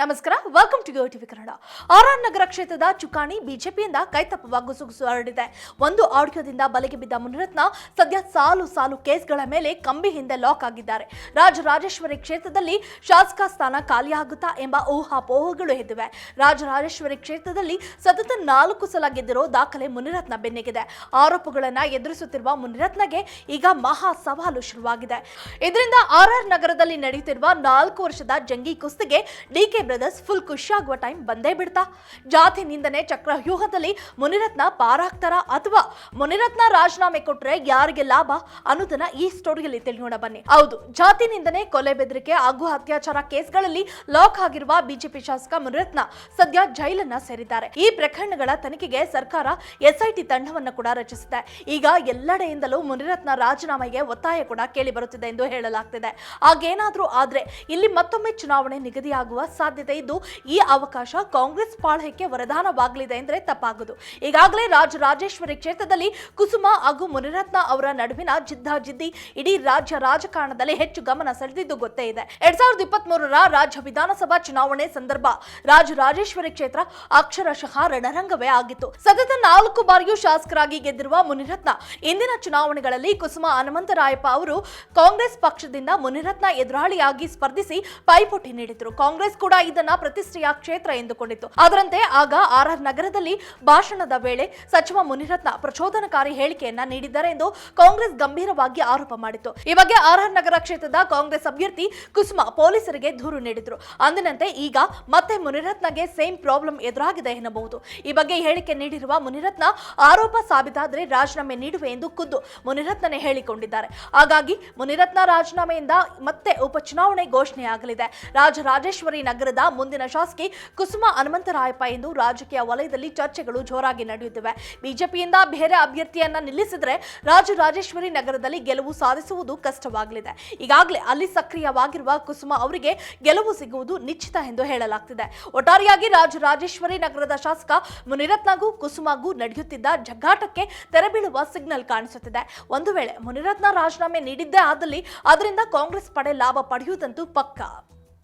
ನಮಸ್ಕಾರ welcome to TV Kannada. RR Nagar ಕ್ಷೇತ್ರದ ಚುಕ್ಕಾಣಿ ಬಿಜೆಪಿಯಿಂದ ಕೈತಪ್ಪುವ ಗುಸುಗುಸು ಹರಡಿದೆ. ಒಂದು ಆಡಿಯೋದಿಂದ ಬಲೆಗೆ ಬಿದ್ದ ಮುನಿರತ್ನ ಸದ್ಯ ಸಾಲು ಸಾಲು ಕೇಸ್ಗಳ ಮೇಲೆ ಕಂಬಿ ಹಿಂದೆ ಲಾಕ್ ಆಗಿದ್ದಾರೆ. ರಾಜರಾಜೇಶ್ವರಿ ಕ್ಷೇತ್ರದಲ್ಲಿ ಶಾಸಕ ಸ್ಥಾನ ಖಾಲಿಯಾಗುತ್ತಾ ಎಂಬ ಊಹಾಪೋಹಗಳು ಎದ್ದಿವೆ. ರಾಜರಾಜೇಶ್ವರಿ ಕ್ಷೇತ್ರದಲ್ಲಿ ಸತತ ನಾಲ್ಕು ಸಲ ಗೆದ್ದಿರೋ ದಾಖಲೆ ಮುನಿರತ್ನ ಬೆನ್ನಿಗಿದೆ. ಆರೋಪಗಳನ್ನು ಎದುರಿಸುತ್ತಿರುವ ಮುನಿರತ್ನಗೆ ಈಗ ಮಹಾ ಸವಾಲು ಶುರುವಾಗಿದೆ. ಇದರಿಂದ ಆರ್ಆರ್ ನಗರದಲ್ಲಿ ನಡೆಯುತ್ತಿರುವ ನಾಲ್ಕು ವರ್ಷದ ಜಂಗಿ ಕುಸ್ತಿಗೆ ಡಿಕೆ ಬ್ರದರ್ಸ್ ಫುಲ್ ಖುಷಿಯಾಗುವ ಟೈಮ್ ಬಂದೇ ಬಿಡ್ತಾ. ಜಾತಿ ನಿಂದನೆ ಚಕ್ರವ್ಯೂಹದಲ್ಲಿ ಮುನಿರತ್ನ ಪಾರಾಗ್ತಾರ ಅಥವಾ ಮುನಿರತ್ನ ರಾಜೀನಾಮೆ ಕೊಟ್ರೆ ಯಾರಿಗೆ ಲಾಭ ಅನ್ನೋದನ್ನ ಈ ಸ್ಟೋರಿಯಲ್ಲಿ ತಿಳಿಯೋಣ ಬನ್ನಿ. ಹೌದು ಜಾತಿ ನಿಂದನೆ ಕೊಲೆ ಬೆದರಿಕೆ ಹಾಗೂ ಅತ್ಯಾಚಾರ ಕೇಸ್ಗಳಲ್ಲಿ ಲಾಕ್ ಆಗಿರುವ ಬಿಜೆಪಿ ಶಾಸಕ ಮುನಿರತ್ನ ಸದ್ಯ ಜೈಲನ್ನ ಸೇರಿದ್ದಾರೆ. ಈ ಪ್ರಕರಣಗಳ ತನಿಖೆಗೆ ಸರ್ಕಾರ ಎಸ್ಐಟಿ ತಂಡವನ್ನು ಕೂಡ ರಚಿಸಿದೆ. ಈಗ ಎಲ್ಲೆಡೆಯಿಂದಲೂ ಮುನಿರತ್ನ ರಾಜೀನಾಮೆಗೆ ಒತ್ತಾಯ ಕೂಡ ಕೇಳಿ ಬರುತ್ತಿದೆ ಎಂದು ಹೇಳಲಾಗ್ತಿದೆ. ಆಗೇನಾದ್ರೂ ಆದ್ರೆ ಇಲ್ಲಿ ಮತ್ತೊಮ್ಮೆ ಚುನಾವಣೆ ನಿಗದಿಯಾಗುವ ಸಾಧ್ಯತೆ ಇದ್ದು, ಈ ಅವಕಾಶ ಕಾಂಗ್ರೆಸ್ ಪಾಳಯಕ್ಕೆ ವರದಾನವಾಗಲಿದೆ ಎಂದರೆ ತಪ್ಪಾಗದು ಈಗಾಗಲೇ ರಾಜರಾಜೇಶ್ವರಿ ಕ್ಷೇತ್ರದಲ್ಲಿ ಕುಸುಮ ಹಾಗೂ ಮುನಿರತ್ನ ಅವರ ನಡುವಿನ ಜಿದ್ದಾಜಿದ್ದಿ ಇಡೀ ರಾಜ್ಯ ರಾಜಕಾರಣದಲ್ಲಿ ಹೆಚ್ಚು ಗಮನ ಸೆಳೆದಿದ್ದು ಗೊತ್ತೇ ಇದೆ. ಎರಡ್ ಸಾವಿರದ ಇಪ್ಪತ್ಮೂರರ ರಾಜ್ಯ ವಿಧಾನಸಭಾ ಚುನಾವಣೆ ಸಂದರ್ಭ ರಾಜರಾಜೇಶ್ವರಿ ಕ್ಷೇತ್ರ ಅಕ್ಷರಶಃ ರಣರಂಗವೇ ಆಗಿತ್ತು. ಸತತ ನಾಲ್ಕು ಬಾರಿಯೂ ಶಾಸಕರಾಗಿ ಗೆದ್ದಿರುವ ಮುನಿರತ್ನ, ಇಂದಿನ ಚುನಾವಣೆಗಳಲ್ಲಿ ಕುಸುಮ ಹನುಮಂತರಾಯಪ್ಪ ಅವರು ಕಾಂಗ್ರೆಸ್ ಪಕ್ಷದಿಂದ ಮುನಿರತ್ನ ಎದುರಾಳಿಯಾಗಿ ಸ್ಪರ್ಧಿಸಿ ಪೈಪೋಟಿ ನೀಡಿದ್ರು. ಕಾಂಗ್ರೆಸ್ ಕೂಡ ಇದನ್ನ ಪ್ರತಿಷ್ಠೆಯ ಕ್ಷೇತ್ರ ಎಂದುಕೊಂಡಿತ್ತು. ಅದರಂತೆ ಆಗ ಆರ್ ಆರ್ ನಗರದಲ್ಲಿ ಭಾಷಣದ ವೇಳೆ ಸಚಿವ ಮುನಿರತ್ನ ಪ್ರಚೋದನಕಾರಿ ಹೇಳಿಕೆಯನ್ನ ನೀಡಿದ್ದಾರೆ ಎಂದು ಕಾಂಗ್ರೆಸ್ ಗಂಭೀರವಾಗಿ ಆರೋಪ ಮಾಡಿತ್ತು. ಈ ಬಗ್ಗೆ ಆರ್ ಆರ್ ನಗರ ಕ್ಷೇತ್ರದ ಕಾಂಗ್ರೆಸ್ ಅಭ್ಯರ್ಥಿ ಕುಸುಮಾ ಪೊಲೀಸರಿಗೆ ದೂರು ನೀಡಿದ್ರು. ಅಂದಿನಂತೆ ಈಗ ಮತ್ತೆ ಮುನಿರತ್ನಗೆ ಸೇಮ್ ಪ್ರಾಬ್ಲಮ್ ಎದುರಾಗಿದೆ ಎನ್ನಬಹುದು. ಈ ಬಗ್ಗೆ ಹೇಳಿಕೆ ನೀಡಿರುವ ಮುನಿರತ್ನ ಆರೋಪ ಸಾಬೀತಾದ್ರೆ ರಾಜೀನಾಮೆ ನೀಡುವೆ ಎಂದು ಖುದ್ದು ಮುನಿರತ್ನನೇ ಹೇಳಿಕೊಂಡಿದ್ದಾರೆ. ಹಾಗಾಗಿ ಮುನಿರತ್ನ ರಾಜೀನಾಮೆಯಿಂದ ಮತ್ತೆ ಉಪಚುನಾವಣೆ ಘೋಷಣೆಯಾಗಲಿದೆ. ರಾಜರಾಜೇಶ್ವರಿ ನಗರದ ಮುಂದಿನ ಶಾಸಕಿ ಕುಸುಮ ಹನುಮಂತರಾಯಪ್ಪ ಎಂದು ರಾಜಕೀಯ ವಲಯದಲ್ಲಿ ಚರ್ಚೆಗಳು ಜೋರಾಗಿ ನಡೆಯುತ್ತಿವೆ. ಬಿಜೆಪಿಯಿಂದ ಬೇರೆ ಅಭ್ಯರ್ಥಿಯನ್ನ ನಿಲ್ಲಿಸಿದ್ರೆ ರಾಜರಾಜೇಶ್ವರಿ ನಗರದಲ್ಲಿ ಗೆಲುವು ಸಾಧಿಸುವುದು ಕಷ್ಟವಾಗಲಿದೆ. ಈಗಾಗಲೇ ಅಲ್ಲಿ ಸಕ್ರಿಯವಾಗಿರುವ ಕುಸುಮ ಅವರಿಗೆ ಗೆಲುವು ಸಿಗುವುದು ನಿಶ್ಚಿತ ಎಂದು ಹೇಳಲಾಗ್ತಿದೆ. ಒಟ್ಟಾರೆಯಾಗಿ ರಾಜರಾಜೇಶ್ವರಿ ನಗರದ ಶಾಸಕ ಮುನಿರತ್ನಗೂ ಕುಸುಮಗೂ ನಡೆಯುತ್ತಿದ್ದ ಜಗ್ಗಾಟಕ್ಕೆ ತೆರೆಬೀಳುವ ಸಿಗ್ನಲ್ ಕಾಣಿಸುತ್ತಿದೆ. ಒಂದು ವೇಳೆ ಮುನಿರತ್ನ ರಾಜೀನಾಮೆ ನೀಡಿದ್ದೇ ಆದಲ್ಲಿ ಅದರಿಂದ ಕಾಂಗ್ರೆಸ್ ಪಡೆ ಲಾಭ ಪಡೆಯುವುದಂತೂ ಪಕ್ಕಾ.